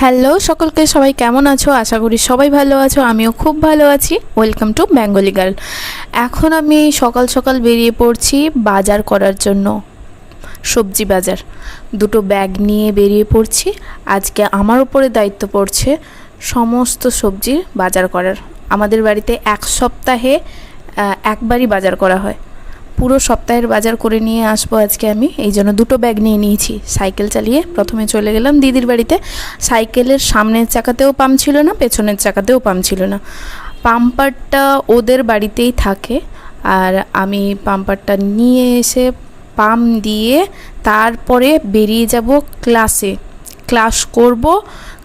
Hello সকলকে সবাই কেমন আছো? আশা করি সবাই ভালো আছো, আমিও খুব ভালো আছি। ওয়েলকাম টু বেঙ্গলি গার্ল এখন আমি সকাল সকাল বেরিয়ে পড়ছি বাজার করার জন্য, সবজি বাজার। দুটো ব্যাগ নিয়ে বেরিয়ে পড়ছি। আজকে আমার উপরে দায়িত্ব পড়ছে সমস্ত সবজির বাজার করার। আমাদের বাড়িতে এক সপ্তাহে একবারই বাজার করা হয়। পুরো সপ্তাহের বাজার করে নিয়ে আসব আজকে আমি। এই জন্য দুটো ব্যাগ নিয়ে নিয়েছি। সাইকেল চালিয়ে প্রথমে চলে গেলাম দিদির বাড়িতে। সাইকেলের সামনের চাকাতেও পাম্প ছিল না, পেছনের চাকাতেও পাম্প ছিল না। পাম্পারটা ওদের বাড়িতেই থাকে। আর আমি পাম্পারটা নিয়ে এসে পাম্প দিয়ে তারপরে বেরিয়ে যাব ক্লাসে ক্লাস করব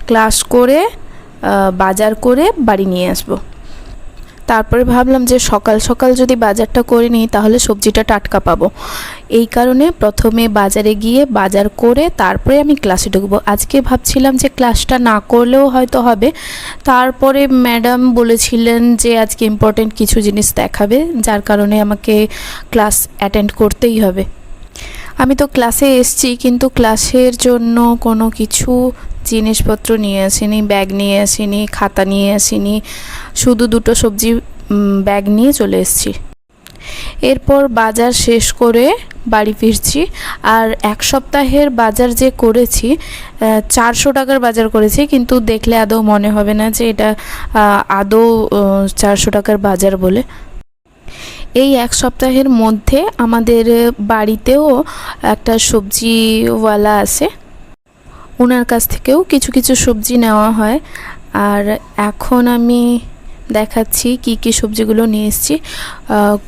ক্লাস করে বাজার করে বাড়ি নিয়ে আসব। তারপরে ভাবলাম যে সকাল সকাল যদি বাজারটা করে নিই, তাহলে সবজিটা টাটকা পাবো। এই কারণে প্রথমে বাজারে গিয়ে বাজার করে তারপরে আমি ক্লাসে ঢুকবো। আজকে ভাবছিলাম যে ক্লাসটা না করলেও হয়তো হবে। তারপরে ম্যাডাম বলেছিলেন যে আজকে ইম্পর্টেন্ট কিছু জিনিস দেখাবে, যার কারণে আমাকে ক্লাস অ্যাটেন্ড করতেই হবে। আমি তো ক্লাসে এসছি, কিন্তু ক্লাসের জন্য কোনো কিছু জিনিসপত্র নিয়ে আসিনি ব্যাগ নিয়ে আসিনি, খাতা নিয়ে আসিনি, শুধু দুটো সবজি ব্যাগ নিয়ে চলে এসেছি। এরপর বাজার শেষ করে বাড়ি ফিরছি, আর এক সপ্তাহের বাজার যে করেছি চারশো টাকার বাজার করেছি, কিন্তু দেখলে আদৌ মনে হবে না যে এটা আদৌ চারশো টাকার বাজার বলে। এই এক সপ্তাহের মধ্যে আমাদের বাড়িতেও একটা সবজিওয়ালা আছে। ওনার কাছ থেকেও কিছু কিছু সবজি নেওয়া হয়। আর এখন আমি দেখাচ্ছি কি কি সবজিগুলো নিয়ে এসেছি।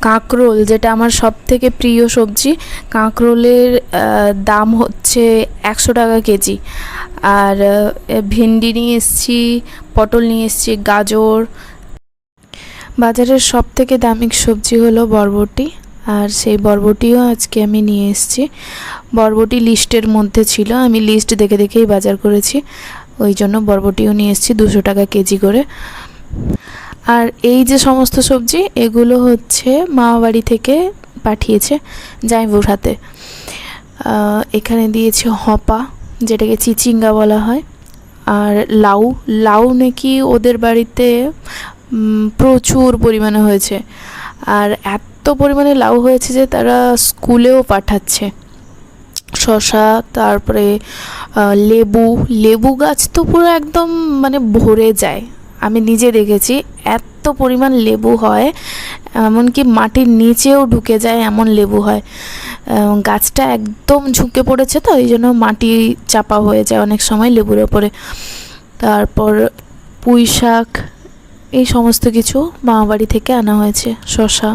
কাঁকরোল, যেটা আমার সব থেকে প্রিয় সবজি। কাঁকরোলের দাম হচ্ছে একশো টাকা কেজি। আর ভেন্ডি নিয়ে এসেছি, পটল নিয়ে এসেছি, গাজর বাজারের সব থেকে দামি সবজি হলো বরবটি, আর সেই বরবটিও আজকে আমি নিয়ে এসেছি। বরবটি লিস্টের মধ্যে ছিল, আমি লিস্ট দেখে দেখেই বাজার করেছি। ওই জন্য বরবটিও নিয়ে এসেছি দুশো টাকা কেজি করে। আর এই যে সমস্ত সবজি, এগুলো হচ্ছে মামা বাড়ি থেকে পাঠিয়েছে জাইবুর হাতে। এখানে দিয়েছে হপা, যেটাকে চিচিঙ্গা বলা হয়। আর লাউ লাউ নাকি ওদের বাড়িতে প্রচুর পরিমাণে হয়েছে। আর এত পরিমাণে লাউ হয়েছে যে তারা স্কুলেও পাঠাচ্ছে। শশা তারপরে লেবু লেবু গাছ তো পুরো একদম মানে ভরে যায়। আমি নিজে দেখেছি, এত পরিমাণ লেবু হয়, এমনকি মাটির নিচেও ঢুকে যায় এমন লেবু হয়। গাছটা একদম ঝুঁকে পড়েছে তো, এই জন্য মাটি চাপা হয়ে যায় অনেক সময় লেবুর ওপরে। তারপর পুঁই শাক এই সমস্ত কিছু মামাবাড়ি থেকে আনা হয়েছে শশা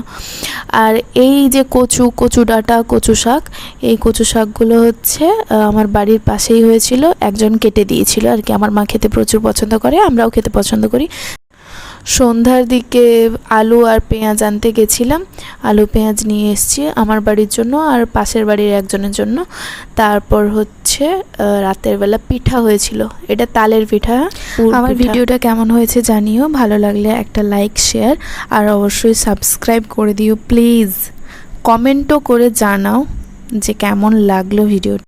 আর এই যে কচু কচু ডাঁটা, কচু শাক, এই কচু শাকগুলো হচ্ছে আমার বাড়ির পাশেই হয়েছিল, একজন কেটে দিয়েছিল আর কি। আমার মা খেতে প্রচুর পছন্দ করে, আমরাও খেতে পছন্দ করি। সন্ধ্যার দিকে আলু আর পেঁয়াজ আনতে গেছিলাম। আলু পেঁয়াজ নিয়ে এসেছি আমার বাড়ির জন্য আর পাশের বাড়ির একজনের জন্য। তারপর হচ্ছে রাতের বেলা পিঠা হয়েছিল। এটা তালের পিঠা আমার ভিডিওটা কেমন হয়েছে জানিও। ভালো লাগলে একটা লাইক শেয়ার আর অবশ্যই সাবস্ক্রাইব করে দিও প্লিজ। কমেন্টও করে জানাও যে কেমন লাগল ভিডিও